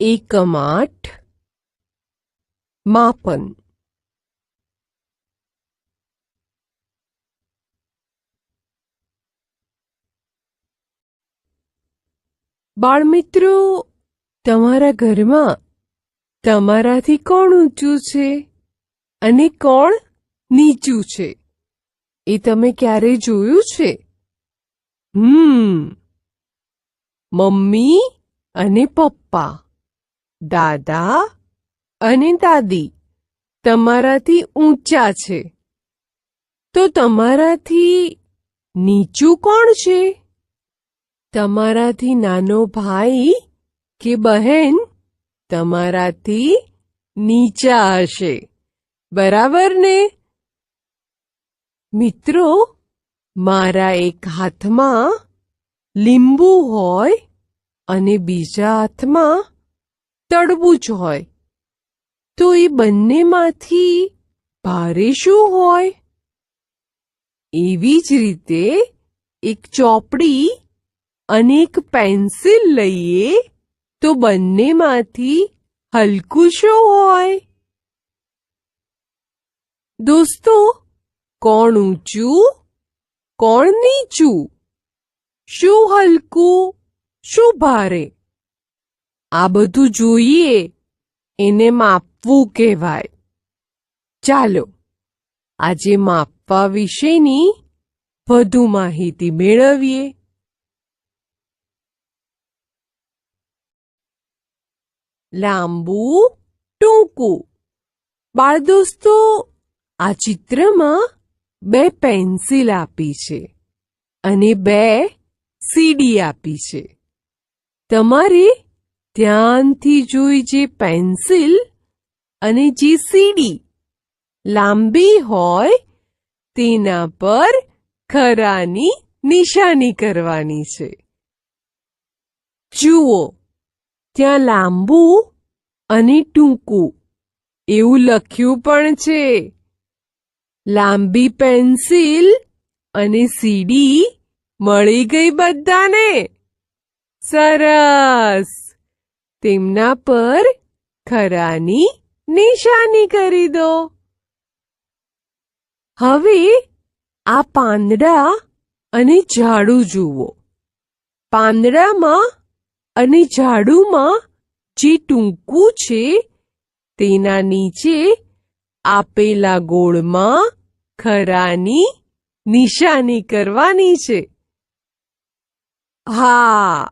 એકમ આઠ માપન. બાળમિત્રો, તમારા ઘરમાં તમારાથી કોણ ઊંચું છે અને કોણ નીચું છે? એ તમે ક્યારે જોયું છે? હમ. મમ્મી અને પપ્પા. દાદા, અને દાદી, તમારાથી ઊંચા છે. તો તમારાથી નીચું કોણ છે? તમારાથી નાનો ભાઈ કે બહેન તમારાથી નીચા હશે. બરાબર ને? મિત્રો, મારા એક હાથમાં લીંબુ હોય અને બીજા હાથમાં તડબૂચ હોય. તો એ બંનેમાંથી ભારે શું હોય? એવી જ રીતે એક ચોપડી અને એક પેન્સિલ લઈએ તો બંનેમાંથી હલકું શું હોય? દોસ્તો, કોણ ઊંચું, કોણ નીચું? શું હલકું, શું ભારે? આ બધું જોઈએ. એને માપવું કહેવાય. ચાલો, આજે માપવા વિશેની વધુ માહિતી મેળવીએ. લાંબુ, ટૂંકું. બાળ દોસ્તો આ ચિત્રમાં બે પેન્સિલ આપી છે અને બે સીડી આપી છે. તમારે ધ્યાનથી જોઈ જે પેન્સિલ અને જે સીડી લાંબી હોય તેના પર ખરાની નિશાની કરવાની છે. જુઓ, ત્યાં લાંબુ અને ટૂંકું એવું લખ્યું પણ છે. લાંબી પેન્સિલ અને સીડી મળી ગઈ બધાને. સરસ! તેમના પર ખરાની નિશાની કરી દો. હવે આ પાંદડા અને ઝાડુ જુઓ. પાંદડામાં અને ઝાડુમાં જે ટૂંકું છે તેના નીચે આપેલા ગોળમાં ખરાની નિશાની કરવાની છે. હા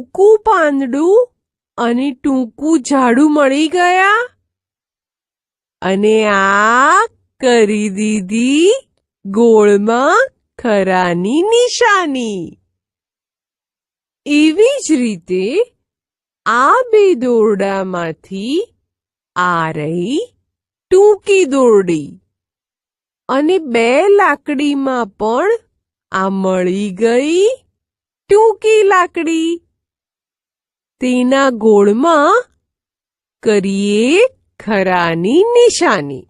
ટૂંકું પાંદડું અને ટૂંકું ઝાડું મળી ગયા? અને આ કરી દીધી ગોળમાં ખરાની નિશાની. એવી જ રીતે આ બે દોરડામાંથી આ રહી ટૂંકી દોરડી. અને બે લાકડીમાં પણ આ મળી ગઈ ટૂંકી લાકડી. તેના ગોળમાં કરીએ ખરાની નિશાની.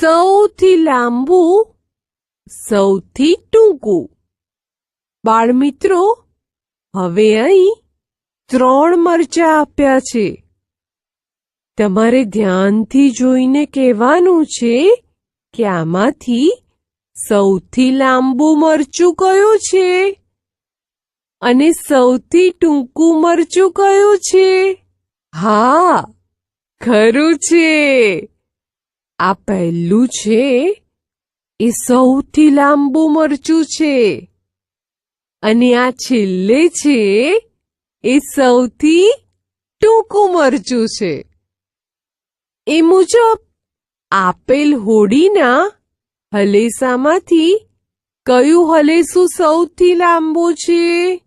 સૌથી લાંબુ, સૌથી ટૂંકું. બાળમિત્રો, હવે અહીં ત્રણ મરચા આપ્યા છે. તમારે ધ્યાનથી જોઈને કહેવાનું છે કે આમાંથી સૌથી લાંબુ મરચું કયું છે? અને સૌથી ટૂંકું મરચું કયું છે? હા, ખરું છે. આ પહેલું છે. એ સૌથી લાંબુ મરચું છે. અને આ છેલ્લે છે, એ સૌથી ટૂંકું મરચું છે. એ મુજબ, આપેલ હોડીના હલેસામાંથી? કયું હલેસું સૌથી લાંબુ છે?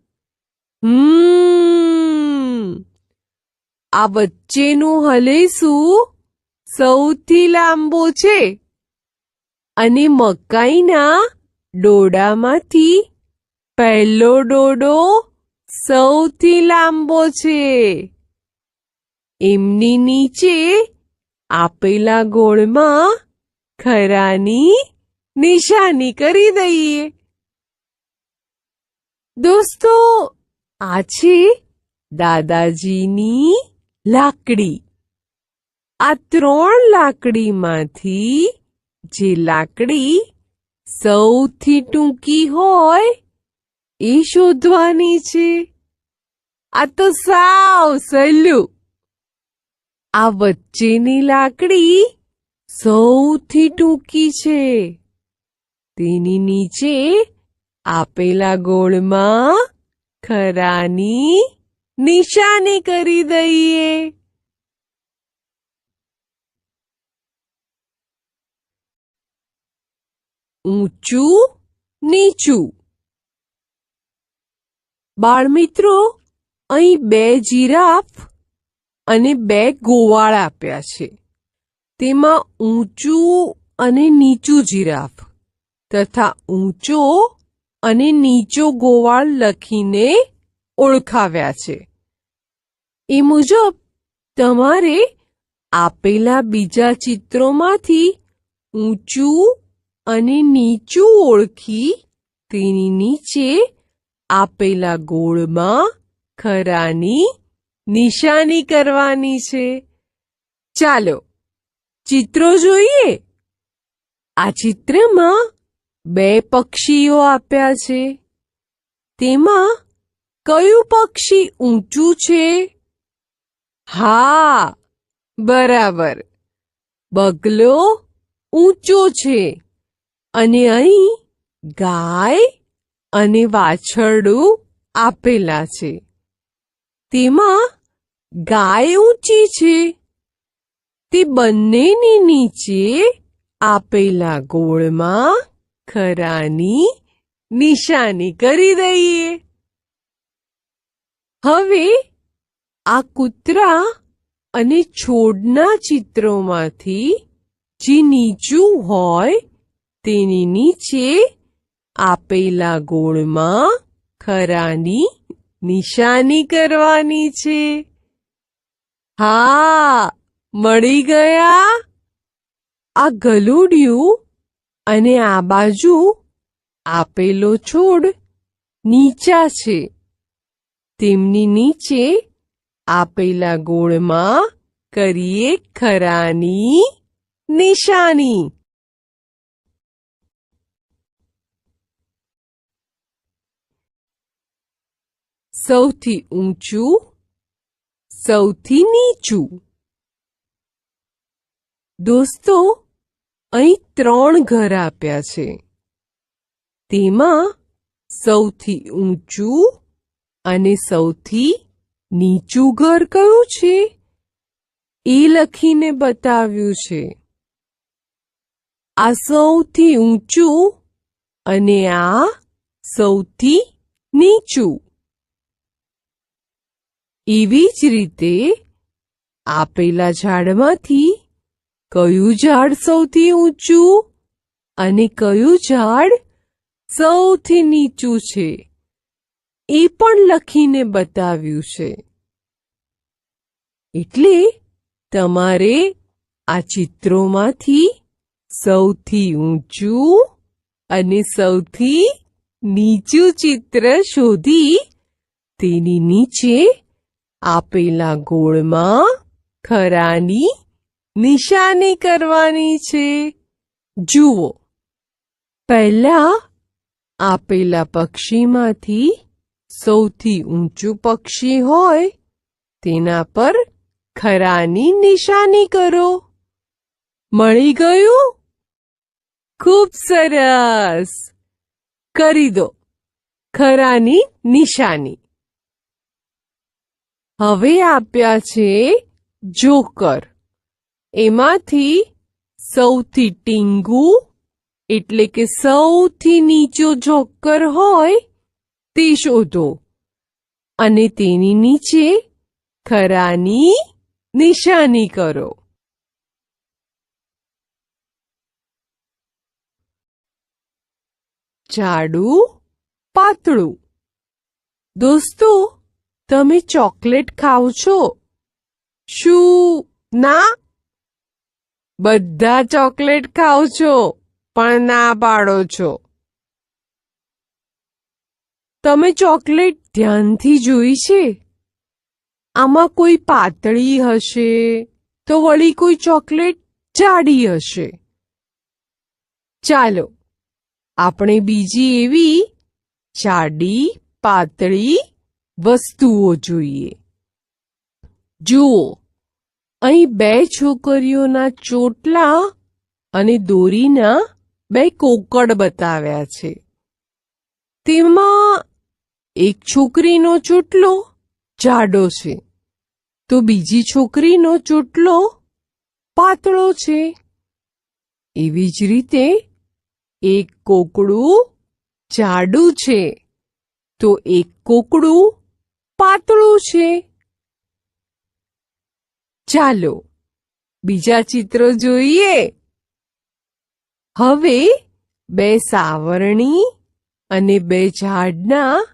હમ. આ વચ્ચેનું હલેસું સૌથી લાંબો છે. અને મકાઈના ડોડામાંથી પહેલો ડોડો સૌથી લાંબો છે. એમની નીચે આપેલા ગોળમાં ખરાની નિશાની કરી દઈએ. દોસ્તો, આ છે દાદાજીની લાકડી. આ ત્રણ લાકડીમાંથી જે લાકડી સૌથી ટૂંકી હોય એ શોધવાની છે. આ તો સાવ સહેલું. આ વચ્ચેની લાકડી સૌથી ટૂંકી છે. તેની નીચે આપેલા ગોળમાં ખરાની નિશાની કરી દઈએ. ઊંચું, નીચું. બાળમિત્રો અહીં બે જીરાફ અને બે ગોવાળ આપ્યા છે. તેમાં ઊંચું અને નીચું જીરાફ. તથા ઊંચો અને નીચો ગોવાળ લખીને ઓળખાવ્યા છે. એ મુજબ તમારે આપેલા બીજા ચિત્રોમાંથી ઊંચું અને નીચું ઓળખી તેની નીચે આપેલા ગોળમાં ખરાની નિશાની કરવાની છે. ચાલો, ચિત્રો જોઈએ. આ ચિત્રમાં બે પક્ષીઓ આપ્યા છે. તેમાં કયું પક્ષી ઊંચું છે? હા, બરાબર. બગલો ઊંચો છે અને અહીં ગાય અને વાછરડું આપેલા છે. તેમાં ગાય ઊંચી છે. તે બંનેની નીચે આપેલા ગોળમાં ખરાની નિશાની કરી દઈએ. હવે આ કૂતરા અને છોડના ચિત્રોમાંથી જે નીચું હોય તેની નીચે આપેલા ગોળમાં ખરાની નિશાની કરવાની છે. હા, મળી ગયા? આ ગલુડિયું અને આ બાજુ આપેલો છોડ નીચા છે. તેમની નીચે આપેલા ગોળમાં કરીએ ખરાની નિશાની. સૌથી ઊંચું, સૌથી નીચું. દોસ્તો અહીં ત્રણ ઘર આપ્યા છે. તેમાં સૌથી ઊંચું અને સૌથી નીચું ઘર કયું છે? એ લખીને બતાવ્યું છે. આ સૌથી ઊંચું અને આ સૌથી નીચું. એવી જ રીતે આપેલા ઝાડમાંથી કયું ઝાડ સૌથી ઊંચું અને કયું ઝાડ સૌથી નીચું છે? એ પણ લખીને બતાવ્યું છે. એટલે તમારે આ ચિત્રોમાંથી સૌથી ઊંચું અને સૌથી નીચું ચિત્ર શોધી તેની નીચે આપેલા ગોળમાં ખરાની નિશાની કરવાની છે. જુઓ. પહેલા આપેલા પક્ષીમાંથી સૌથી ઊંચું પક્ષી હોય તેના પર ખરાની નિશાની કરો. મળી ગયું? ખૂબ સરસ. કરી દો. ખરાની નિશાની. હવે આપ્યા છે જોકર. એમાંથી સૌથી ટીંગુ, એટલે કે સૌથી નીચો જોકર હોય, તે શોધો. અને તેની નીચે ખરાની નિશાની કરો. જાડું, પાતળું. દોસ્તો, તમે ચોકલેટ ખાવ છો? શું? ના? બધા ચોકલેટ ખાવ છો, પણ ના પાડો છો. તમે ચોકલેટ ધ્યાનથી જોઈ છે? આમાં કોઈ પાતળી હશે, તો વળી કોઈ ચોકલેટ જાડી હશે. ચાલો, આપણે બીજી એવી જાડી, પાતળી વસ્તુઓ જોઈએ. જુઓ અહીં બે છોકરીઓના ચોટલા અને દોરીના બે કોકડ બતાવ્યા છે. તેમાં એક છોકરીનો ચોટલો જાડો છે. તો બીજી છોકરીનો ચોટલો પાતળો છે. એવી જ રીતે એક કોકડું જાડું છે. તો એક કોકડું પાતળું છે. ચાલો, બીજા ચિત્રો જોઈએ. હવે બે સાવરણી અને બે ઝાડના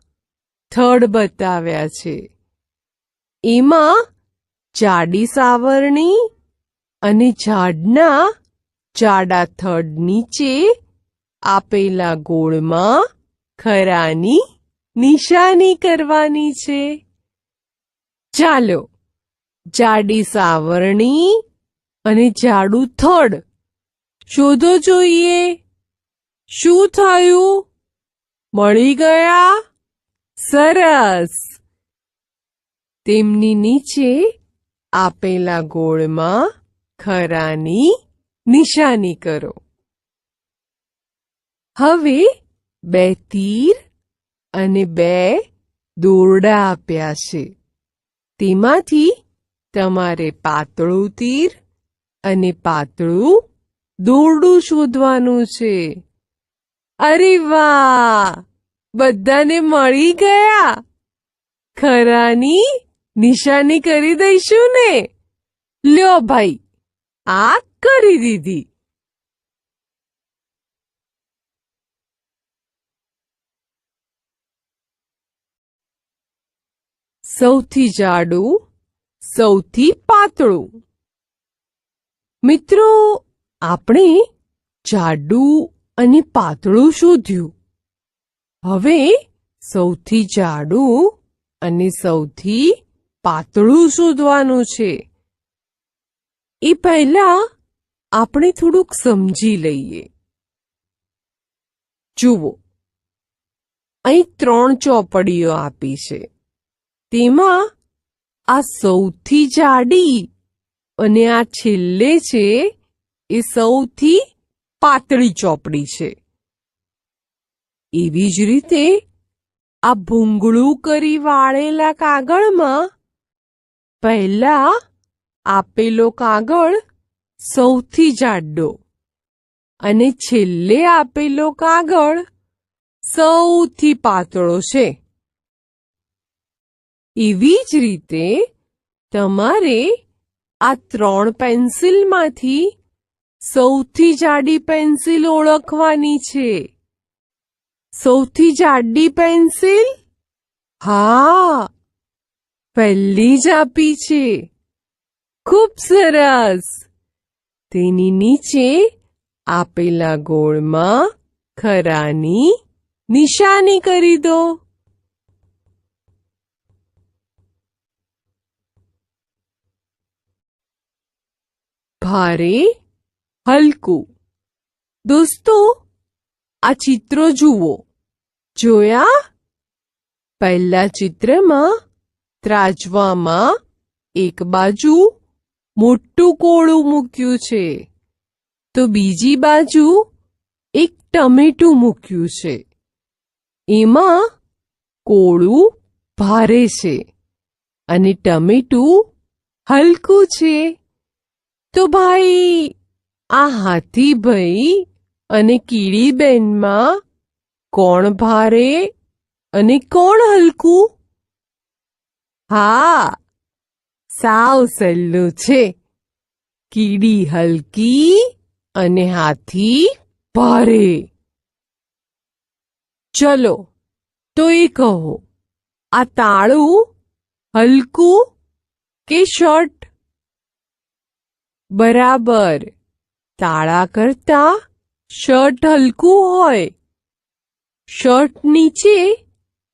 થડ બતાવ્યા છે. એમાં જાડી સાવરણી અને ઝાડના જાડા થડ નીચે આપેલા ગોળમાં ખરાની નિશાની કરવાની છે. ચાલો જાડી સાવરણી અને જાડું થડ. શોધો જોઈએ. શું થયું? મળી ગયા? સરસ. તેમની નીચે આપેલા ગોળમાં ખરાની નિશાની કરો. હવે બે તીર અને બે દોરડા આપ્યા છે. તેમાંથી તમારે પાતળું તીર અને પાતળું દોરડું શોધવાનું છે. અરે વાહ! બધાને મળી ગયા. ખરાની નિશાની કરી દઈશું ને. લ્યો ભાઈ, આ કરી દીધી. સૌથી જાડું સૌથી પાતળું. મિત્રો, આપણે જાડું અને પાતળું શોધ્યું. હવે સૌથી જાડું અને સૌથી પાતળું શોધવાનું છે. એ પહેલા આપણે થોડુંક સમજી લઈએ. જુઓ, અહીં ત્રણ ચોપડીઓ આપી છે. તેમાં આ સૌથી જાડી અને આ છેલ્લે છે એ સૌથી પાતળી ચોપડી છે. એવી જ રીતે આ ભૂંગળું કરી વાળેલા કાગળમાં પહેલા આપેલો કાગળ સૌથી જાડો અને છેલ્લે આપેલો કાગળ સૌથી પાતળો છે. એવી જ રીતે તમારે આ ત્રણ પેન્સિલમાંથી સૌથી જાડી પેન્સિલ ઓળખવાની છે. સૌથી જાડી પેન્સિલ? હા, પહેલી જ આપી છે. ખૂબ સરસ. તેની નીચે આપેલા ગોળમાં ખરાની નિશાની કરી દો. ભારે, હલકું. દોસ્તો, આ ચિત્રો જુઓ. જોયા? પહેલા ચિત્રમાં ત્રાજવામાં એક બાજુ મોટું કોળું મૂક્યું છે. તો બીજી બાજુ એક ટમેટું મૂક્યું છે. એમાં કોળું ભારે છે અને ટમેટું હલકું છે. તો ભાઈ, આ હાથીભાઈ અને કીડીબેનમાં કોણ ભારે અને કોણ હલકું? હા, સાવ સહેલું છે. કીડી હલકી અને હાથી ભારે. ચલો, તો એ કહો, આ તાળું હલકું કે શર્ટ? બરાબર. તાળા કરતા શર્ટ હલકું હોય. શર્ટ નીચે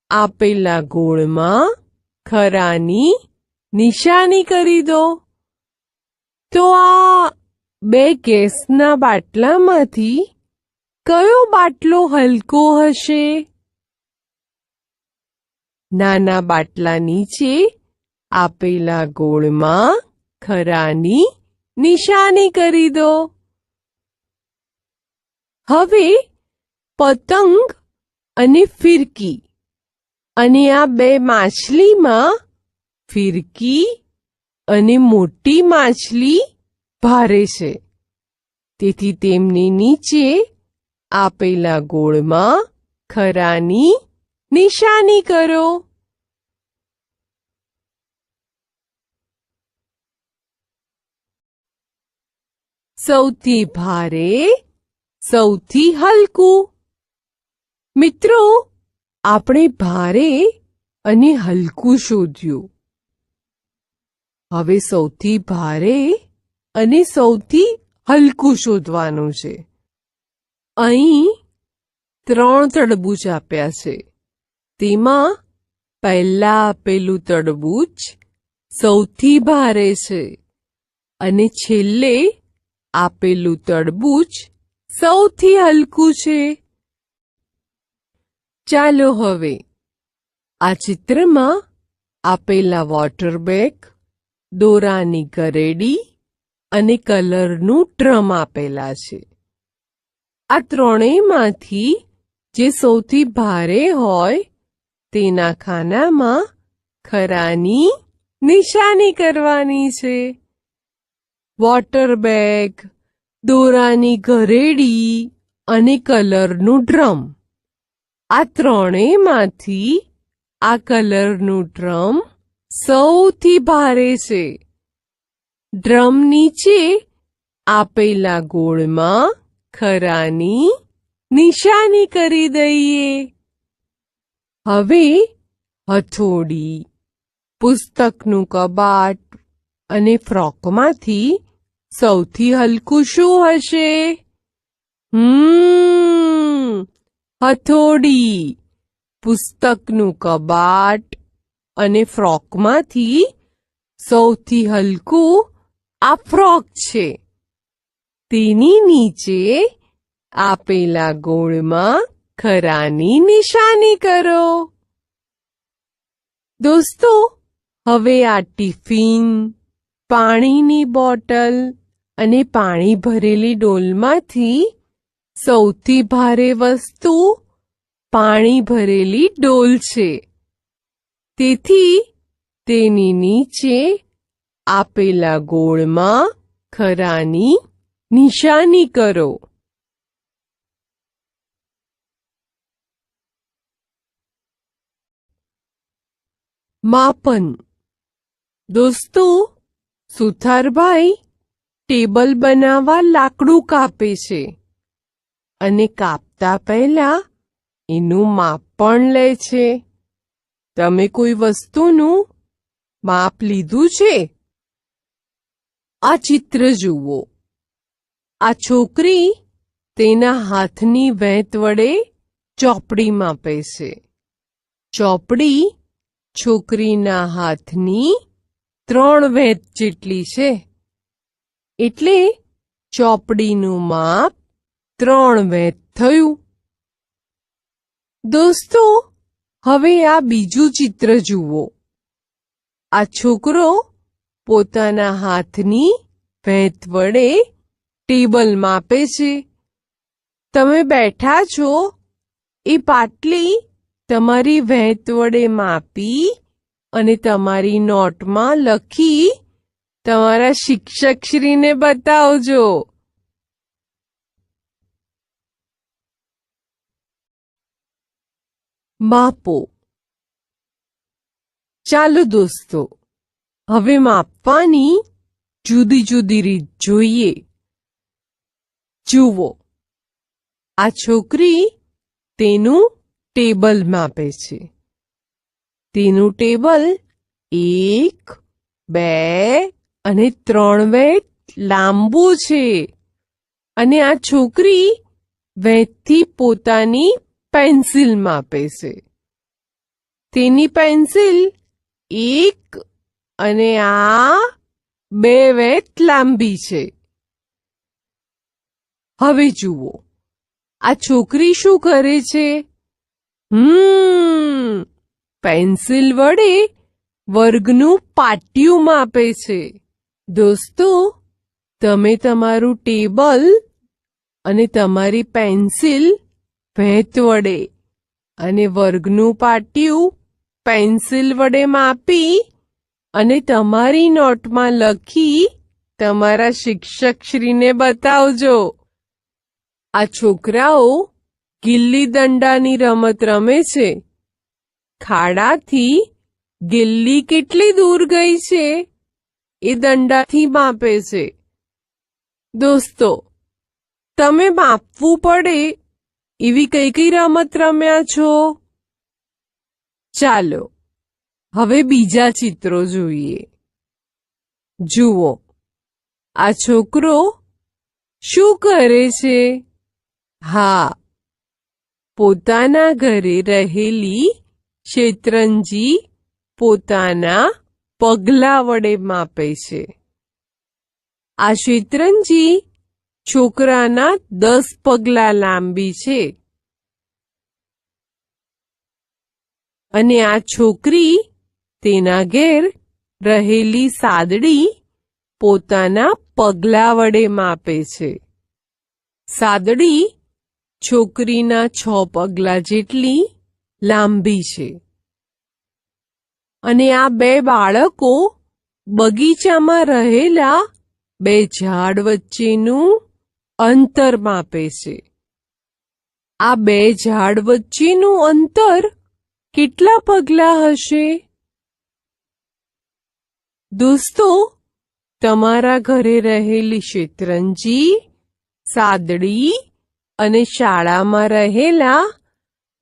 આપેલા ગોળમાં ખરાની નિશાની કરી દો. તો આ બે ગેસના બાટલામાંથી કયો બાટલો હલકો હશે? નાના બાટલા નીચે આપેલા ગોળમાં ખરાની નિશાની કરી દો. હવે પતંગ અને ફિરકી અને આ બે માછલીમાં ફિરકી અને મોટી માછલી ભારે છે. તેથી તેમની નીચે આપેલા ગોળમાં ખરાની નિશાની કરો. સૌથી ભારે, સૌથી હલકું. મિત્રો, આપણે ભારે અને હલકું શોધ્યું. હવે સૌથી ભારે અને સૌથી હલકું શોધવાનું છે. અહીં ત્રણ તડબૂચ આપ્યા છે. તેમાં પહેલા આપેલું તડબૂચ સૌથી ભારે છે અને છેલ્લે આપેલું તડબૂચ સૌથી હલકું છે. ચાલો હવે આ ચિત્રમાં આપેલા વોટર બેગ, દોરાની કરેડી અને કલરનું ડ્રમ આપેલા છે. આ ત્રણેયમાંથી જે સૌથી ભારે હોય તેના ખાનામાં ખરાની નિશાની કરવાની છે. વોટર બેગ દોરાની ઘરેડી અને કલરનું ડ્રમ. આ ત્રણેયમાંથી આ કલરનું ડ્રમ સૌથી ભારે છે. ડ્રમ નીચે આપેલા ગોળમાં ખરાની નિશાની કરી દઈએ. હવે હથોડી, પુસ્તકનું કબાટ અને ફ્રોકમાંથી સૌથી હલકું શું હશે? હમ, હથોડી, પુસ્તકનું કબાટ અને ફ્રોકમાંથી સૌથી હલકું આ ફ્રોક છે. તેની નીચે આપેલા ગોળમાં ખરાની નિશાની કરો. દોસ્તો, હવે આ ટિફિન, પાણીની બોટલ અને પાણી ભરેલી ડોલમાંથી સૌથી ભારે વસ્તુ પાણી ભરેલી ડોલ છે. તેથી તેની નીચે આપેલા ગોળમાં ખરાની નિશાની કરો. માપન. દોસ્તો, સુથારભાઈ ટેબલ બનાવવા લાકડું કાપે છે. અને કાપતા પહેલા એનું માપ પણ લે છે. તમે કોઈ વસ્તુનું માપ લીધું છે? આ ચિત્ર જુઓ. આ છોકરી તેના હાથની વેંત વડે ચોપડી માપે છે. ચોપડી છોકરીના હાથની ત્રણ વેંત જેટલી છે. એટલે ચોપડીનું માપ ત્રણ વેંત થયું. દોસ્તો, હવે આ બીજું ચિત્ર જુઓ. આ છોકરો પોતાના હાથની વેંત વડે ટેબલ માપે છે. તમે બેઠા છો, એ પાટલી તમારી વેંત વડે માપી અને તમારી નોટમાં લખી તમારા શિક્ષકશ્રીને બતાવજો. માપો. ચાલો દોસ્તો, હવે માપવાની જુદી જુદી રીત જોઈએ. જુઓ, આ છોકરી તેનું ટેબલ માપે છે. તેનું ટેબલ એક, બે અને ત્રણ વેંત લાંબુ છે. અને આ છોકરી વેંતથી પોતાની પેન્સિલ માપે છે. તેની પેન્સિલ એક અને આ બે વેત લાંબી છે. હવે જુઓ, આ છોકરી શું કરે છે? હમ, પેન્સિલ વડે વર્ગનું પાટિયું માપે છે. દોસ્તો, તમે તમારું ટેબલ અને તમારી પેન્સિલ ભેંત વડે અને વર્ગનું પાટિયું પેન્સિલ વડે માપી અને તમારી નોટમાં લખી તમારા શિક્ષકશ્રીને બતાવજો. આ છોકરાઓ ગિલ્લી દંડાની રમત રમે છે. ખાડાથી ગિલ્લી કેટલી દૂર ગઈ છે? એ દંડાથી માપે છે. દોસ્તો, તમે માપવું પડે એવી કઈ કઈ રમત રમ્યા છો? ચાલો, હવે બીજા ચિત્રો જોઈએ. જુઓ, આ છોકરો શું કરે છે? હા, પોતાના ઘરે રહેલી શેતરંજી પોતાના પગલા વડે માપે છે. આ શેતરંજી છોકરાના દસ પગલા લાંબી છે. અને આ છોકરી તેના ઘેર રહેલી સાદડી પોતાના પગલા વડે માપે છે. સાદડી છોકરીના છ પગલા જેટલી લાંબી છે. અને આ બે બાળકો બગીચામાં રહેલા બે ઝાડ વચ્ચેનું અંતર માપે છે. આ બે ઝાડ વચ્ચેનું અંતર કેટલા પગલા હશે? દોસ્તો, તમારા ઘરે રહેલી શેતરંજી, સાદડી અને શાળામાં રહેલા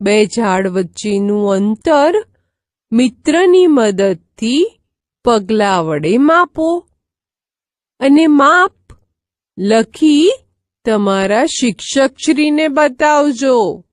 બે ઝાડ વચ્ચેનું અંતર મિત્રની મદદથી પગલા વડે માપો અને માપ લખી તમારા શિક્ષકશ્રીને બતાવજો.